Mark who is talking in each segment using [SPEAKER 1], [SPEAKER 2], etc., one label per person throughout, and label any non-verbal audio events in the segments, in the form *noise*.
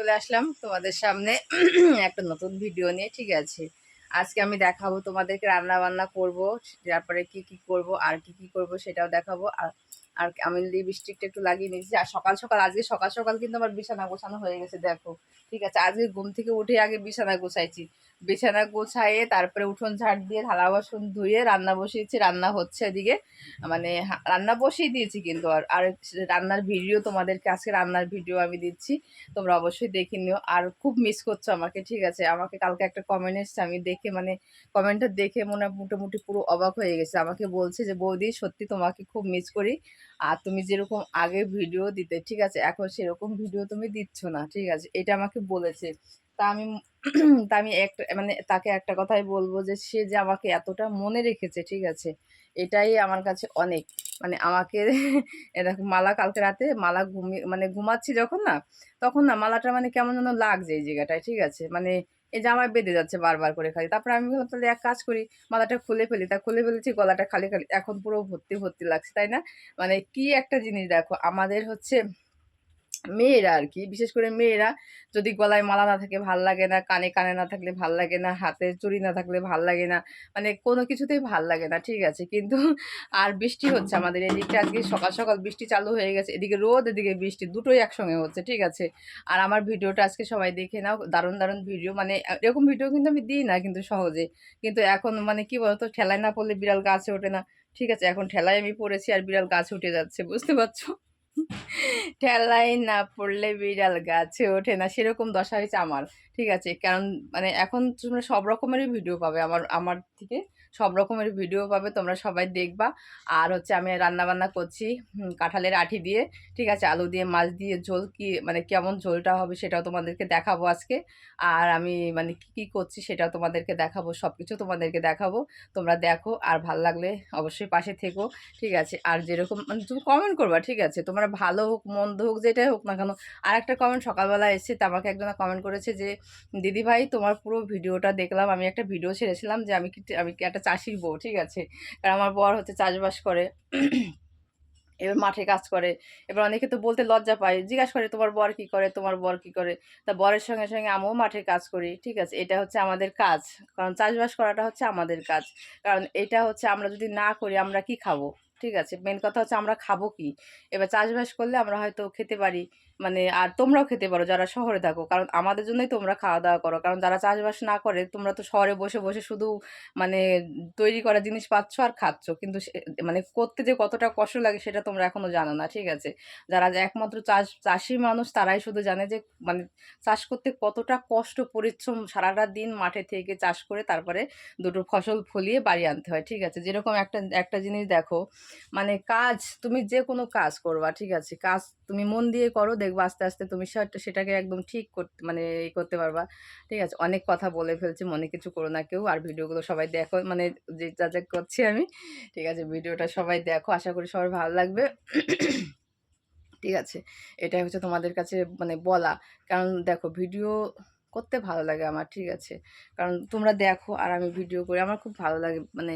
[SPEAKER 1] চলে আসলাম তোমাদের সামনে একটা নতুন ভিডিও নিয়ে, ঠিক আছে? আজকে আমি দেখাবো তোমাদেরকে রান্না বান্না করব, তারপরে কি কি করব, আর কি কি করব সেটাও দেখাবো। আর আর আমি লিপস্টিকটা একটু লাগিয়ে নিয়েছি আর সকাল সকাল, আজকে সকাল সকাল কিন্তু আমার বিছানা গোছানো হয়ে গেছে, দেখো। ঠিক আছে, আজকে ঘুম থেকে উঠে আগে বিছানা গোছাইছি। বিছানা গোছাইয়ে তারপরে উঠোন ঝাড় দিয়ে থালা বাসন ধুয়ে রান্না বসিয়েছি, রান্না হচ্ছে এদিকে। মানে রান্না বসিয়ে দিয়েছি কিন্তু আর আর রান্নার ভিডিও তোমাদেরকে, আজকে রান্নার ভিডিও আমি দিচ্ছি। তোমরা অবশ্যই দেখে নিও। আর খুব মিস করছ আমাকে, ঠিক আছে? আমাকে কালকে একটা কমেন্ট এসছে, আমি দেখে মানে কমেন্টটা দেখে মনে হয় মোটামুটি পুরো অবাক হয়ে গেছে। আমাকে বলছে যে, বৌদি, সত্যি তোমাকে খুব মিস করি। আর তুমি যেরকম আগে ভিডিও দিতে, ঠিক আছে? এখন সেরকম ভিডিও তুমি দিচ্ছ না, ঠিক আছে? এটা আমাকে বলেছে। তা আমি তা আমি একটা মানে তাকে একটা কথাই বলব যে, সে যে আমাকে এতটা মনে রেখেছে, ঠিক আছে? এটাই আমার কাছে অনেক। মানে আমাকে *laughs* এরকম মালা কালকে রাতে মালা ঘুমিয়ে মানে ঘুমাচ্ছি যখন না, তখন না মালাটা মানে কেমন যেন লাগছে এই জায়গাটায়, ঠিক আছে? মানে এই জামায় বেঁধে যাচ্ছে বারবার করে খালি। তারপরে আমি বললাম, তাহলে এক কাজ করি, মালাটা খুলে ফেলি। তা খুলে ফেলেছি, গলাটা খালি খালি, এখন পুরো ভর্তি ভর্তি লাগছে, তাই না? মানে কি একটা জিনিস দেখো, আমাদের হচ্ছে মেয়েরা আর কি, বিশেষ করে মেয়েরা যদি গলায় মালা না থাকে ভালো লাগে না, কানে কানে না থাকলে ভালো লাগে না, হাতে চুড়ি না থাকলে ভালো লাগে না মানে কোনো কিছুতেই ভালো লাগে না, ঠিক আছে? কিন্তু আর বৃষ্টি হচ্ছে আমাদের এদিকটা আজকে সকাল সকাল বৃষ্টি চালু হয়ে গেছে, এদিকে রোদ, এদিকে বৃষ্টি, দুটোই একসঙ্গে হচ্ছে, ঠিক আছে? আর আমার ভিডিওটা আজকে সবাই দেখে নাও, দারুণ দারুণ ভিডিও মানে এরকম ভিডিও কিন্তু আমি দিই না কিন্তু সহজে, কিন্তু এখন মানে কি বলতো, ঠেলায় না পড়লে বিড়াল গাছে ওঠে না, ঠিক আছে? এখন ঠেলায় আমি পড়েছি আর বিড়াল গাছে উঠে যাচ্ছে, বুঝতে পারছ? ঠেলায় না পড়লে বিড়াল গাছে ওঠে না, সেরকম দশা হয়েছে আমার, ঠিক আছে? কারণ মানে এখন তোমরা সব রকমেরই ভিডিও পাবে আমার আমার থেকে। সব রকমের ভিডিও পাবে, তোমরা সবাই দেখবা। আর হচ্ছে আমি রান্না বান্না করছি কাঁঠালের আঠি দিয়ে, ঠিক আছে? আলু দিয়ে, মাছ দিয়ে, ঝোল কি মানে কেমন ঝোলটা হবে সেটাও তোমাদেরকে দেখাবো আজকে। আর আমি মানে কি কি করছি সেটাও তোমাদেরকে দেখাবো সব কিছু তোমাদেরকে দেখাবো। তোমরা দেখো, আর ভালো লাগলে অবশ্যই পাশে থেকো, ঠিক আছে? আর যেরকম মানে তুমি কমেন্ট করবা, ঠিক আছে? তোমরা ভালো হোক, মন্দ হোক, যেটাই হোক না কেন আর একটা কমেন্ট সকালবেলা এসেছে, তা আমাকে একজন কমেন্ট করেছে যে দিদি ভাই তোমার পুরো ভিডিওটা দেখলাম, আমি একটা ভিডিও ছেড়েছিলাম যে, আমি কি আমি কি একটা চাষির বউ, ঠিক আছে? কারণ আমার বর হচ্ছে চাষবাস করে, এবার মাঠে কাজ করে। এবার অনেকে তো বলতে লজ্জা পায়, জিজ্ঞাসা করে, তোমার বর কি করে? তোমার বর কি করে? তা বরের সঙ্গে সঙ্গে আমিও মাঠে কাজ করি, ঠিক আছে? এটা হচ্ছে আমাদের কাজ। কারণ চাষবাস করাটা হচ্ছে আমাদের কাজ। কারণ এটা হচ্ছে আমরা যদি না করি, আমরা কি খাব? ঠিক আছে মেন কথা হচ্ছে আমরা খাব কি? এবার চাষবাস করলে আমরা হয়তো খেতে পারি মানে আর তোমরাও খেতে পারো যারা শহরে থাকো, কারণ আমাদের জন্যই তোমরা খাওয়া দাওয়া করো, কারণ যারা চাষবাস না করে তোমরা তো শহরে বসে বসে শুধু মানে তৈরি করা জিনিস পাচ্ছ আর খাচ্ছ, কিন্তু মানে করতে যে কতটা কষ্ট লাগে সেটা তোমরা এখনও জানো না, ঠিক আছে? যারা একমাত্র চাষ, চাষি মানুষ তারাই শুধু জানে যে মানে চাষ করতে কতটা কষ্ট, পরিশ্রম সারাটা দিন মাঠে থেকে চাষ করে তারপরে দুটো ফসল ফলিয়ে বাড়ি আনতে হয়, ঠিক আছে? যেরকম একটা একটা জিনিস দেখো মানে কাজ, তুমি যে কোনো কাজ করবা, ঠিক আছে? কাজ তুমি মন দিয়ে করো, দেখবা আস্তে আস্তে তুমি সেটাকে একদম ঠিক করতে মানে ই করতে পারবা, ঠিক আছে? অনেক কথা বলে ফেলছি, মনে কিছু করো না কেউ, আর ভিডিওগুলো সবাই দেখো মানে যে যা যা করছি আমি, ঠিক আছে? ভিডিওটা সবাই দেখো, আশা করি সবার ভালো লাগবে। ঠিক আছে? এটাই হচ্ছে তোমাদের কাছে মানে বলা। কারণ দেখো, ভিডিও করতে ভালো লাগে আমার, ঠিক আছে? কারণ তোমরা দেখো আর আমি ভিডিও করি, আমার খুব ভালো লাগে মানে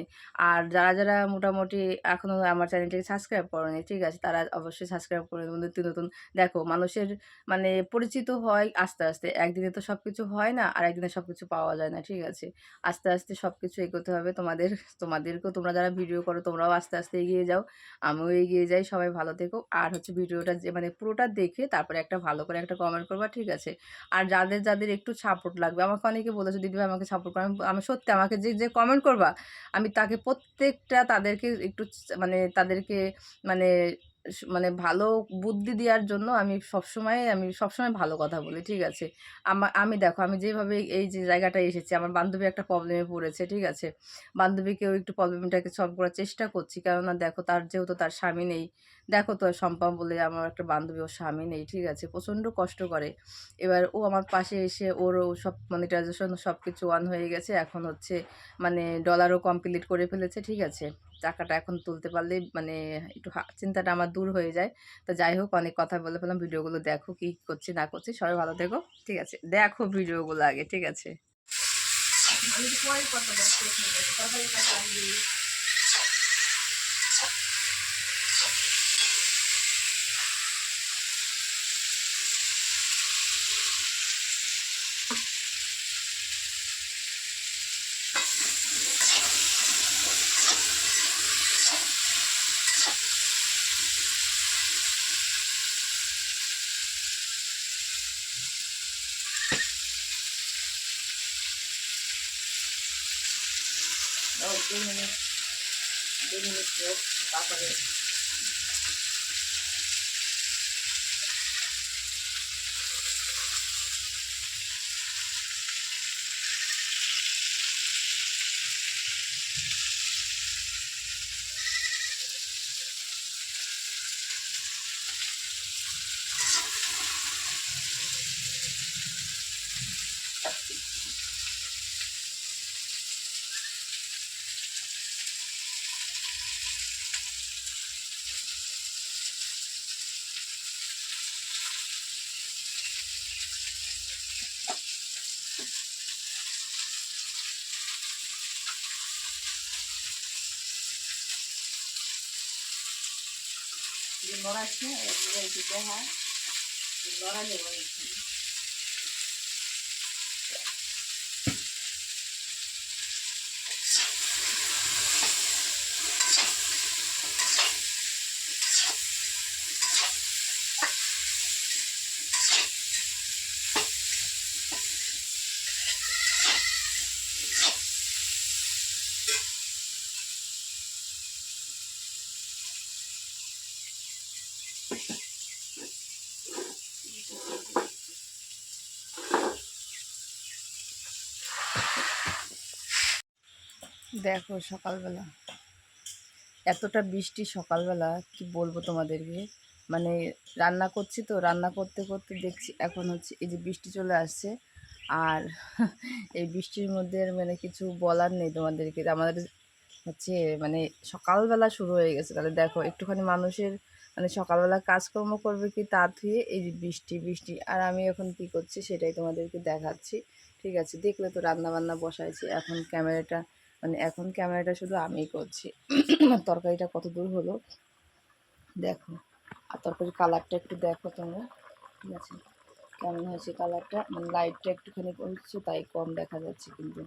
[SPEAKER 1] আর যারা যারা মোটামুটি এখনও আমার চ্যানেলটাকে সাবস্ক্রাইব করেনি, ঠিক আছে? তারা অবশ্যই সাবস্ক্রাইব করে নতুন নতুন, দেখো, মানুষের মানে পরিচিত হয় আস্তে আস্তে। একদিনে তো সব কিছু হয় না, আর একদিনে সব কিছু পাওয়া যায় না, ঠিক আছে? আস্তে আস্তে সব কিছু এগোতে হবে। তোমাদের, তোমাদেরকেও তোমরা যারা ভিডিও করো, তোমরাও আস্তে আস্তে এগিয়ে যাও। আমিও এগিয়ে যাই, সবাই ভালো থেকো। আর হচ্ছে ভিডিওটা যে মানে পুরোটা দেখে তারপরে একটা ভালো করে একটা কমেন্ট করবা, ঠিক আছে? আর যাদের যাদের একটু সাপোর্ট লাগবে। আমাকে অনেকে বলেছে, দিদি ভাই, আমাকে সাপোর্ট করো। আমি- সত্যি আমাকে যে যে কমেন্ট করবা, আমি তাকে প্রত্যেকটা তাদেরকে একটু মানে তাদেরকে মানে মানে ভালো বুদ্ধি দেওয়ার জন্য আমি সবসময় আমি সবসময় ভালো কথা বলি, ঠিক আছে? আমা, আমি দেখো, আমি যেভাবে এই যে জায়গাটায় এসেছি, আমার বান্ধবী একটা প্রবলেমে পড়েছে, ঠিক আছে? বান্ধবীকেও একটু প্রবলেমটাকে সলভ করার চেষ্টা করছি, কেননা দেখো, তার যেহেতু তার স্বামী নেই, দেখো তো সম্পা বলে আমার একটা বান্ধবী, ওর স্বামী নেই, ঠিক আছে? প্রচণ্ড কষ্ট করে। এবার ও আমার পাশে এসে ওরও সব মনিটাইজেশন সব কিছু অন হয়ে গেছে, এখন হচ্ছে মানে ডলারও কমপ্লিট করে ফেলেছে, ঠিক আছে? টাকাটা এখন তুলতে পারলে মানে একটু চিন্তাটা আমার দূর হয়ে যায়। তো যাই হোক, অনেক কথা বলে ফেলাম ভিডিওগুলো দেখো কি করছি, না করছি, সবাই ভালো থেকো, ঠিক আছে? দেখো ভিডিওগুলো আগে, ঠিক আছে? দু মিনিট দু মিনিট হোক তারপরে লড়াচ্ছে এগুলো দিতে হয়। লড়া দেবো দেখো সকালবেলা। এতটা বৃষ্টি সকালবেলা, কি বলব তোমাদেরকে? মানে রান্না করছি তো, রান্না করতে করতে দেখছি এখন হচ্ছে এই যে বৃষ্টি চলে আসছে। আর *laughs* এই বৃষ্টির মধ্যে মানে কিছু বলার নেই তোমাদেরকে। আমাদের হচ্ছে মানে সকালবেলা শুরু হয়ে গেছে। তাহলে দেখো, একটুখানি মানুষের মানে সকালবেলা কাজকর্ম করবে কি তা ধুয়ে এই যে বৃষ্টি বৃষ্টি। আর আমি এখন কি করছি সেটাই তোমাদেরকে দেখাচ্ছি। ঠিক আছে, দেখলে তো রান্না বান্না বসাইছি। এখন ক্যামেরাটা মানে এখন ক্যামেরাটা শুধু আমিই করছি। তরকারিটা কত দূর হলো? দেখো। আর তরকারির কালারটা একটু দেখো তোমরা। ঠিক আছে? কেমন হয়েছে কালারটা মানে লাইটটা একটুখানি হচ্ছে তাই কম দেখা যাচ্ছে কিন্তু।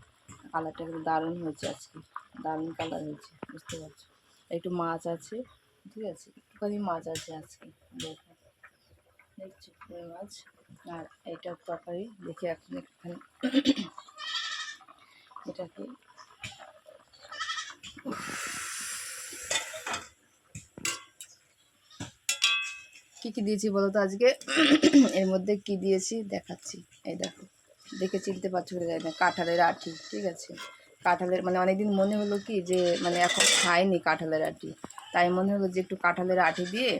[SPEAKER 1] কালারটা কিন্তু দারুণ হয়েছে আজকে। দারুণ কালার হয়েছে, বুঝতে পারছ? একটু মাছ আছে, ঠিক আছে? একটুখানি মাছ আছে আজকে, দেখো। দেখছ মাছ? আর এইটা তরকারি, দেখে এখন একটুখানি *coughs* এটাকে কি কি দিয়েছি বলো তো আজকে? এর মধ্যে কি দিয়েছি? দেখাচ্ছি। এই দেখো, দেখে চিনতে পারছ বলে যায় না। কাঁঠালের আঠি ঠিক আছে? কাঁঠালের মানে অনেকদিন মনে হলো কি যে মানে এখন খাইনি কাঁঠালের আঠি তাই মনে হলো যে একটু কাঁঠালের আঠি দিয়ে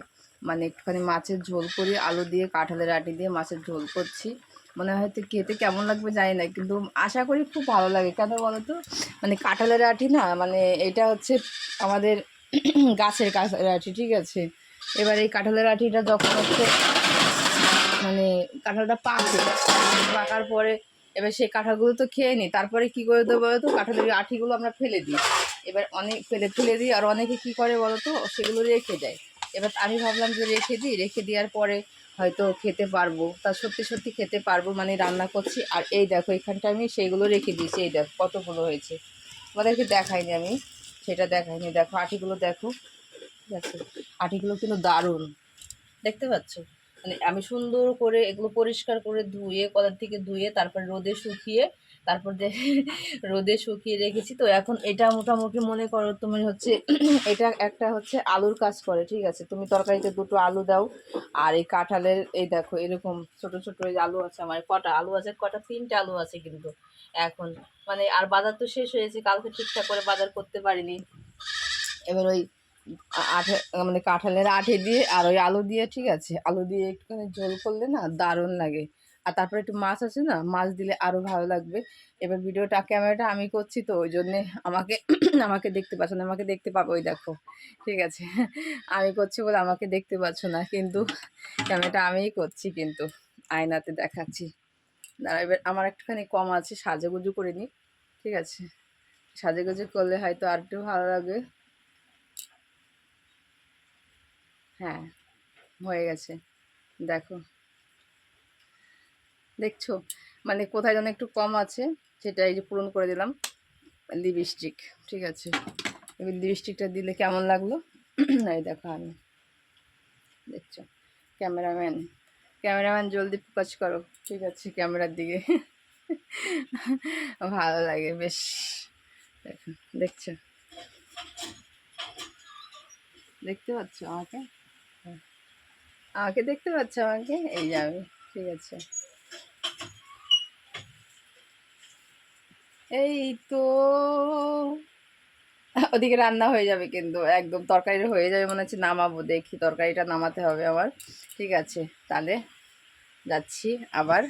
[SPEAKER 1] মানে একটুখানি মাছের ঝোল করি আলু দিয়ে কাঁঠালের আঠি দিয়ে মাছের ঝোল করছি। মনে হয় হয়তো খেতে কেমন লাগবে জানি না, কিন্তু আশা করি খুব ভালো লাগে। কেন বলো তো মানে কাঁঠালের আঠি না মানে এটা হচ্ছে আমাদের *clears throat* গাছের কাঁঠালের আঠি ঠিক আছে? এবার এই কাঁঠালের আঠিটা যখন হচ্ছে মানে কাঁঠালটা পাকে, পাকার পরে এবার সেই কাঁঠালগুলো তো খেয়ে নিই তারপরে কি করে দেবো বলো তো কাঁঠালের আঠিগুলো আমরা ফেলে দিই। এবার অনেক ফেলে ফেলে দিই, আর অনেকে কি করে বলো তো সেগুলো রেখে দেয়। এবার আমি ভাবলাম যে রেখে দিই, রেখে দেওয়ার পরে হয়তো খেতে পারব। তা সত্যি সত্যি খেতে পারব মানে রান্না করছি। আর এই দেখো, এখানটা আমি সেইগুলো রেখে দিয়েছি। এই দেখো কতগুলো হয়েছে। তোমাদেরকে দেখাইনি আমি, সেটা দেখাইনি। দেখো, আটিগুলো দেখো। দেখো, আটিগুলো কিন্তু দারুণ। দেখতে পাচ্ছ? মানে আমি সুন্দর করে এগুলো পরিষ্কার করে ধুয়ে কদার থেকে ধুয়ে, তারপর রোদে শুকিয়ে তারপর যে রোদে শুকিয়ে রেখেছি, তো এখন এটা মোটামুটি মনে করো তুমি হচ্ছে, এটা একটা হচ্ছে আলুর কাজ করে, ঠিক আছে? তুমি তরকারিতে দুটো আলু দাও, আর এই কাঁঠালের, এই দেখো, এরকম ছোট ছোট এই আলু আছে আমার, কটা আলু আছে, কটা তিনটে আলু আছে কিন্তু এখন। মানে আর বাজার তো শেষ হয়েছে, কালকে ঠিকঠাক করে বাজার করতে পারিনি। এবার ওই আঠে মানে কাঁঠালের আঠে দিয়ে আর ওই আলু দিয়ে, ঠিক আছে? আলু দিয়ে একটুখানি ঝোল করলে না দারুণ লাগে। আর তারপরে একটু মাছ আছে না, মাছ দিলে আরও ভালো লাগবে। এবার ভিডিওটা, ক্যামেরাটা আমি করছি তো ওই জন্যে আমাকে আমাকে দেখতে পাচ্ছ না, আমাকে দেখতে পাবো, ওই দেখো। ঠিক আছে? আমি করছি বলে আমাকে দেখতে পাচ্ছ না, কিন্তু ক্যামেরাটা আমিই করছি কিন্তু, আয়নাতে দেখাচ্ছি। দাঁড়া এবার আমার একটুখানি কম আছে, সাজুগুজু করে নিই। ঠিক আছে? সাজুগুজু করলে হয়তো আর একটু ভালো লাগবে। হ্যাঁ হয়ে গেছে। দেখো। দেখছ? মানে কোথায় যেন একটু কম আছে সেটা এই যে পূরণ করে দিলাম লিপস্টিক ঠিক আছে? এবার লিপস্টিকটা দিলে কেমন লাগল? *clears throat* এই দেখো আমি। দেখছ? ক্যামেরাম্যান। ক্যামেরাম্যান, জলদি ফোকাস করো। ঠিক আছে, ক্যামেরার দিকে। *laughs* ভালো লাগে, বেশ। দেখো, দেখছ? দেখতে পাচ্ছ আমাকে? হ্যাঁ। আমাকে দেখতে পাচ্ছ আমাকে? এই যাবে ঠিক আছে। এই তো। ওদিকে রান্না হয়ে যাবে কিন্তু, একদম তরকারি হয়ে যাবে মনে হচ্ছে নামাবো, দেখি তরকারিটা নামাতে হবে আমার ঠিক আছে, তাহলে যাচ্ছি আবার।